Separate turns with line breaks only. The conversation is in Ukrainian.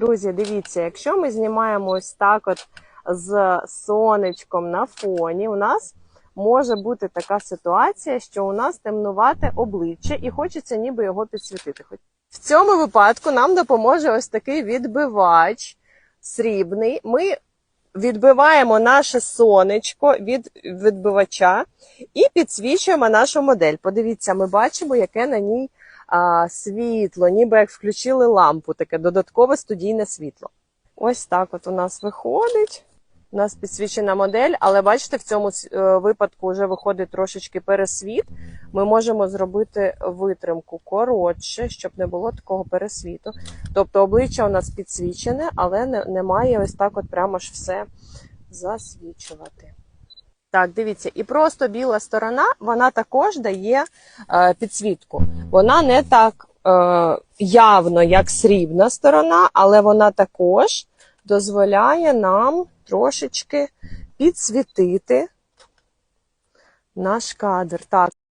Друзі, дивіться, якщо ми знімаємо ось так от з сонечком на фоні, у нас може бути така ситуація, що у нас темнувате обличчя і хочеться ніби його підсвітити. В цьому випадку нам допоможе ось такий відбивач срібний. Ми відбиваємо наше сонечко від відбивача і підсвічуємо нашу модель. Подивіться, ми бачимо, яке на ній а, світло, ніби як включили лампу, таке додаткове студійне світло. Ось так от у нас виходить. У нас підсвічена модель, але бачите, в цьому е, випадку вже виходить трошечки пересвіт. Ми можемо зробити витримку коротше, щоб не було такого пересвіту. Тобто обличчя у нас підсвічене, але не, не ось так от прямо ж все засвічувати. Так, дивіться, і просто біла сторона, вона також дає е, підсвітку. Вона не так е, явно, як срібна сторона, але вона також дозволяє нам трошечки підсвітити наш кадр. Так,